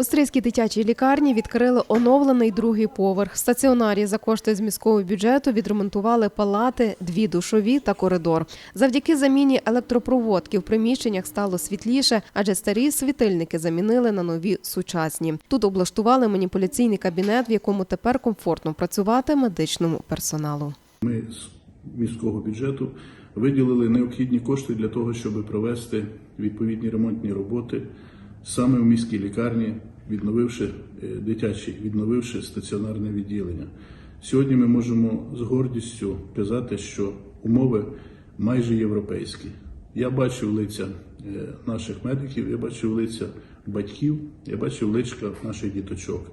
У Стрийській дитячій лікарні відкрили оновлений другий поверх. В стаціонарі за кошти з міського бюджету відремонтували палати, дві душові та коридор. Завдяки заміні електропроводки в приміщеннях стало світліше, адже старі світильники замінили на нові сучасні. Тут облаштували маніпуляційний кабінет, в якому тепер комфортно працювати медичному персоналу. Ми з міського бюджету виділили необхідні кошти для того, щоб провести відповідні ремонтні роботи саме в міській лікарні, відновивши е, дитячі, відновивши стаціонарне відділення. Сьогодні ми можемо з гордістю казати, що умови майже європейські. Я бачив лиця е, наших медиків, я бачив лиця батьків, я бачив личка наших діточок.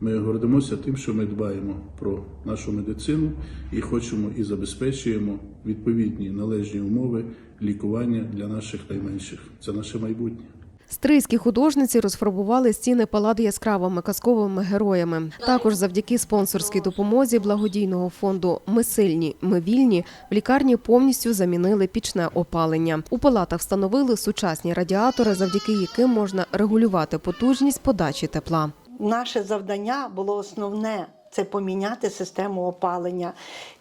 Ми гордимося тим, що ми дбаємо про нашу медицину і хочемо і забезпечуємо відповідні належні умови лікування для наших найменших. Це наше майбутнє. Стрийські художниці розфарбували стіни палат яскравими казковими героями. Також завдяки спонсорській допомозі благодійного фонду Ми сильні, ми вільні в лікарні повністю замінили пічне опалення. У палатах встановили сучасні радіатори, завдяки яким можна регулювати потужність подачі тепла. Наше завдання було основне це поміняти систему опалення.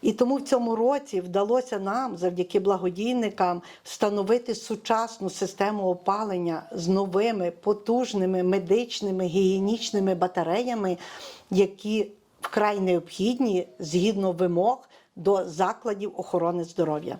І тому в цьому році вдалося нам, завдяки благодійникам, встановити сучасну систему опалення з новими потужними медичними гігієнічними батареями, які вкрай необхідні згідно вимог до закладів охорони здоров'я.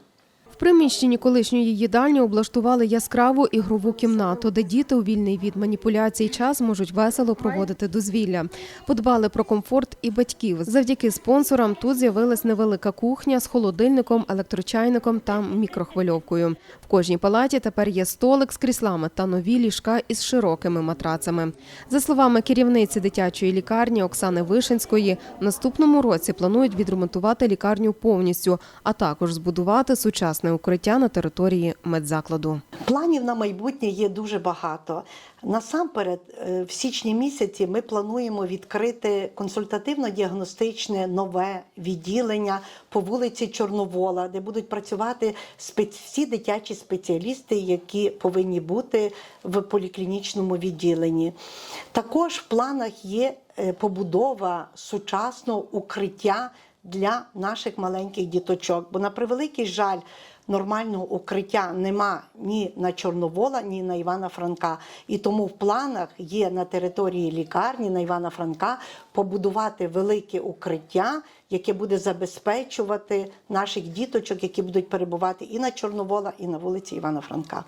Приміщенні колишньої їдальні облаштували яскраву ігрову кімнату, де діти у вільний від маніпуляцій час можуть весело проводити дозвілля. Подбали про комфорт і батьків. Завдяки спонсорам тут з'явилась невелика кухня з холодильником, електрочайником та мікрохвильовкою. В кожній палаті тепер є столик з кріслами та нові ліжка із широкими матрацами. За словами керівниці дитячої лікарні Оксани Вишинської, в наступному році планують відремонтувати лікарню повністю, а також збудувати сучасне укриття на території медзакладу. Планів на майбутнє є дуже багато. Насамперед, е, в січні місяці ми плануємо відкрити консультативно-діагностичне нове відділення по вулиці Чорновола, де будуть працювати всі дитячі спеціалісти, які повинні бути в поліклінічному відділенні. Також в планах є е, побудова сучасного укриття для наших маленьких діточок. Бо на превеликий жаль, нормального укриття нема ні на Чорновола, ні на Івана Франка. І тому в планах є на території лікарні на Івана Франка побудувати велике укриття, яке буде забезпечувати наших діточок, які будуть перебувати і на Чорновола, і на вулиці Івана Франка.